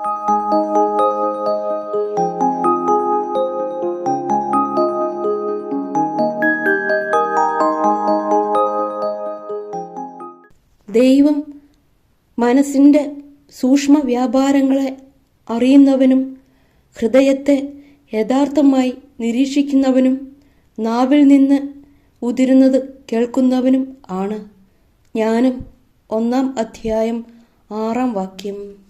ദൈവം മനസ്സിന്റെ സൂക്ഷ്മ വ്യാപാരങ്ങളെ അറിയുന്നവനും ഹൃദയത്തെ യഥാർത്ഥമായി നിരീക്ഷിക്കുന്നവനും നാവിൽ നിന്ന് ഉതിരുന്നത് കേൾക്കുന്നവനും ആണ്. ജ്ഞാനം ഒന്നാം അധ്യായം ആറാം വാക്യം.